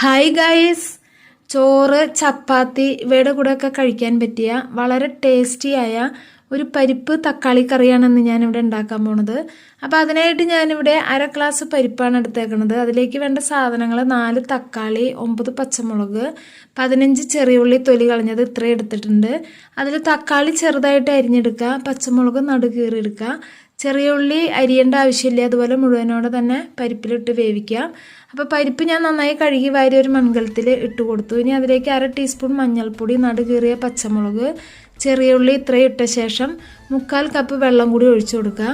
Hi guys ചോറ് ചപ്പാത്തി ഇവയുടെ കൂടെയൊക്കെ കഴിക്കാൻ പറ്റിയ വളരെ ടേസ്റ്റിയായ ഒരു പരിപ്പ് തക്കാളി കറിയാണെന്ന് ഞാനിവിടെ ഉണ്ടാക്കാൻ പോണത്. അപ്പോൾ അതിനായിട്ട് ഞാനിവിടെ അര ഗ്ലാസ് പരിപ്പാണ് എടുത്തേക്കുന്നത് അതിലേക്ക് വേണ്ട സാധനങ്ങൾ നാല് തക്കാളി ഒമ്പത് പച്ചമുളക് പതിനഞ്ച് ചെറിയുള്ളി തൊലി കളഞ്ഞത് ഇത്രയും എടുത്തിട്ടുണ്ട്. അതിൽ തക്കാളി ചെറുതായിട്ട് അരിഞ്ഞെടുക്കുക പച്ചമുളക് നടുകീറിയെടുക്കുക. ചെറിയ ഉള്ളി അരിയേണ്ട ആവശ്യമില്ല. അതുപോലെ മുഴുവനോടെ തന്നെ പരിപ്പിലിട്ട് വേവിക്കുക. അപ്പോൾ പരിപ്പ് ഞാൻ നന്നായി കഴുകി വാരി ഒരു മൺകലത്തിൽ ഇട്ട് കൊടുത്തു. ഇനി അതിലേക്ക് അര ടീസ്പൂൺ മഞ്ഞൾപ്പൊടി നടുകീറിയ പച്ചമുളക് ചെറിയ ഉള്ളി ഇത്രയും ഇട്ട ശേഷം മുക്കാൽ കപ്പ് വെള്ളം കൂടി ഒഴിച്ചു കൊടുക്കുക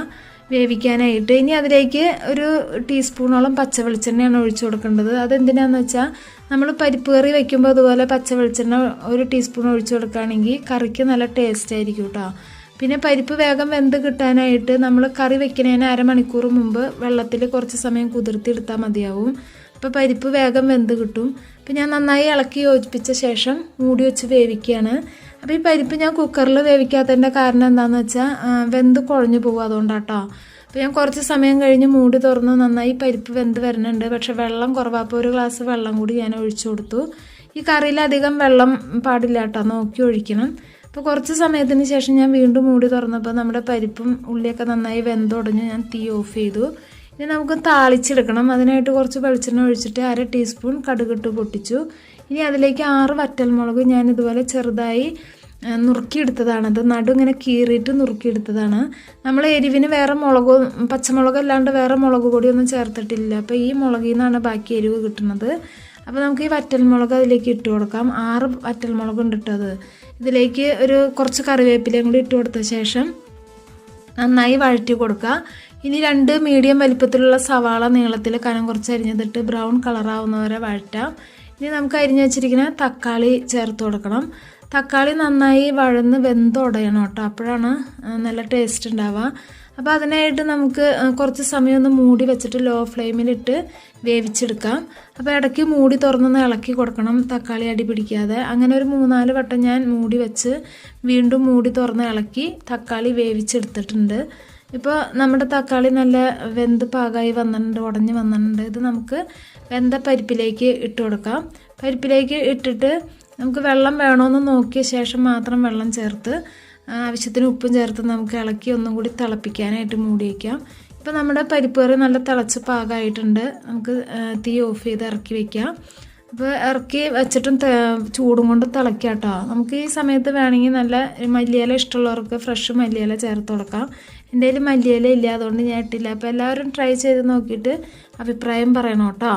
വേവിക്കാനായിട്ട്. ഇനി അതിലേക്ക് ഒരു ടീസ്പൂണോളം പച്ച വെളിച്ചെണ്ണയാണ് ഒഴിച്ചു കൊടുക്കേണ്ടത്. അതെന്തിനാന്ന് വെച്ചാൽ നമ്മൾ പരിപ്പ് കറി വെക്കുമ്പോൾ അതുപോലെ പച്ച വെളിച്ചെണ്ണ ഒരു ടീസ്പൂൺ ഒഴിച്ചു കൊടുക്കുകയാണെങ്കിൽ കറിക്ക് നല്ല ടേസ്റ്റ് ആയിരിക്കും കേട്ടോ. പിന്നെ പരിപ്പ് വേഗം വെന്ത് കിട്ടാനായിട്ട് നമ്മൾ കറി വെക്കുന്നതിന് അരമണിക്കൂർ മുമ്പ് വെള്ളത്തിൽ കുറച്ച് സമയം കുതിർത്തിയെടുത്താൽ മതിയാവും. അപ്പോൾ പരിപ്പ് വേഗം വെന്ത് കിട്ടും. അപ്പോൾ ഞാൻ നന്നായി ഇളക്കി യോജിപ്പിച്ച ശേഷം മൂടി വെച്ച് വേവിക്കുകയാണ്. അപ്പോൾ ഈ പരിപ്പ് ഞാൻ കുക്കറിൽ വേവിക്കാത്തതിന്റെ കാരണം എന്താണെന്ന് വെച്ചാൽ വെന്ത് കുഴഞ്ഞു പോകും അതുകൊണ്ടാട്ടോ. അപ്പോൾ ഞാൻ കുറച്ച് സമയം കഴിഞ്ഞ് മൂടി തുറന്ന് നന്നായി പരിപ്പ് വെന്ത് വരുന്നുണ്ട്. പക്ഷേ വെള്ളം കുറവാപ്പോൾ ഒരു ഗ്ലാസ് വെള്ളം കൂടി ഞാൻ ഒഴിച്ചു കൊടുത്തു. ഈ കറിയിൽ അധികം വെള്ളം പാടില്ല കേട്ടോ നോക്കി ഒഴിക്കണം. അപ്പോൾ കുറച്ച് സമയത്തിന് ശേഷം ഞാൻ വീണ്ടും മൂടി തുറന്നപ്പോൾ നമ്മുടെ പരിപ്പും ഉള്ളിയൊക്കെ നന്നായി വെന്തുടഞ്ഞ് ഞാൻ തീ ഓഫ് ചെയ്തു. ഇനി നമുക്ക് താളിച്ചെടുക്കണം. അതിനായിട്ട് കുറച്ച് വെളിച്ചെണ്ണ ഒഴിച്ചിട്ട് അര ടീസ്പൂൺ കടുകിട്ട് പൊട്ടിച്ചു. ഇനി അതിലേക്ക് ആറ് വറ്റൽമുളക് ഞാൻ ഇതുപോലെ ചെറുതായി നുറുക്കിയെടുത്തതാണത് നടു ഇങ്ങനെ കീറിയിട്ട് നുറുക്കിയെടുത്തതാണ്. നമ്മൾ എരിവിന് വേറെ മുളക് പച്ചമുളക് അല്ലാണ്ട് വേറെ മുളക് പൊടിയൊന്നും ചേർത്തിട്ടില്ല. അപ്പോൾ ഈ മുളകിൽ നിന്നാണ് ബാക്കി എരിവ് കിട്ടുന്നത്. അപ്പോൾ നമുക്ക് ഈ വറ്റൽമുളക് അതിലേക്ക് ഇട്ട് കൊടുക്കാം. ആറ് വറ്റൽമുളക് ഉണ്ട് ഇട്ടത് ഇതിലേക്ക് ഒരു കുറച്ച് കറിവേപ്പിലയും കൂടി ഇട്ട് കൊടുത്ത ശേഷം നന്നായി വഴറ്റി കൊടുക്കുക. ഇനി രണ്ട് മീഡിയം വലിപ്പത്തിലുള്ള സവാള നീളത്തിൽ കനം കുറച്ച് അരിഞ്ഞതിട്ട് ബ്രൗൺ കളറാവുന്നവരെ വഴറ്റാം. ഇനി നമുക്ക് അരിഞ്ഞു വെച്ചിരിക്കുന്ന തക്കാളി ചേർത്ത് കൊടുക്കണം. തക്കാളി നന്നായി വഴന്ന് വെന്തുടയണം കേട്ടോ. അപ്പോഴാണ് നല്ല ടേസ്റ്റ് ഉണ്ടാവുക. അപ്പോൾ അതിനായിട്ട് നമുക്ക് കുറച്ച് സമയം ഒന്ന് മൂടി വെച്ചിട്ട് ലോ ഫ്ലെയിമിലിട്ട് വേവിച്ചെടുക്കാം. അപ്പോൾ ഇടയ്ക്ക് മൂടി തുറന്നൊന്ന് ഇളക്കി കൊടുക്കണം തക്കാളി അടി പിടിക്കാതെ. അങ്ങനെ ഒരു മൂന്നാൽ വട്ടം ഞാൻ മൂടി വെച്ച് വീണ്ടും മൂടി തുറന്ന് ഇളക്കി തക്കാളി വേവിച്ചെടുത്തിട്ടുണ്ട്. ഇപ്പോൾ നമ്മുടെ തക്കാളി നല്ല വെന്ത് പാകമായി വന്നിട്ടുണ്ട് ഉടഞ്ഞ് വന്നിട്ടുണ്ട്. ഇത് നമുക്ക് വെന്ത പരിപ്പിലേക്ക് ഇട്ട് കൊടുക്കാം. പരിപ്പിലേക്ക് ഇട്ടിട്ട് നമുക്ക് വെള്ളം വേണമെന്ന് നോക്കിയ ശേഷം മാത്രം വെള്ളം ചേർത്ത് ആവശ്യത്തിന് ഉപ്പും ചേർത്ത് നമുക്ക് ഇളക്കി ഒന്നും കൂടി തിളപ്പിക്കാനായിട്ട് മൂടി വയ്ക്കാം ഇപ്പോൾ നമ്മുടെ പരിപ്പ് കറി നല്ല തിളച്ച് പാകമായിട്ടുണ്ട് നമുക്ക് തീ ഓഫ് ചെയ്ത് ഇറക്കി വയ്ക്കാം അപ്പോൾ ഇറക്കി വെച്ചിട്ടും ചൂടും കൊണ്ട് തിളയ്ക്കാം കേട്ടോ നമുക്ക് ഈ സമയത്ത് വേണമെങ്കിൽ നല്ല മല്ലിയില ഇഷ്ടമുള്ളവർക്ക് ഫ്രഷ് മല്ലിയില ചേർത്ത് കൊടുക്കാം. എന്റെ കയ്യിൽ മല്ലിയില ഇല്ല അതുകൊണ്ട് ഞാൻ ഇട്ടില്ല. അപ്പോൾ എല്ലാവരും ട്രൈ ചെയ്ത് നോക്കിയിട്ട് അഭിപ്രായം പറയണം കേട്ടോ.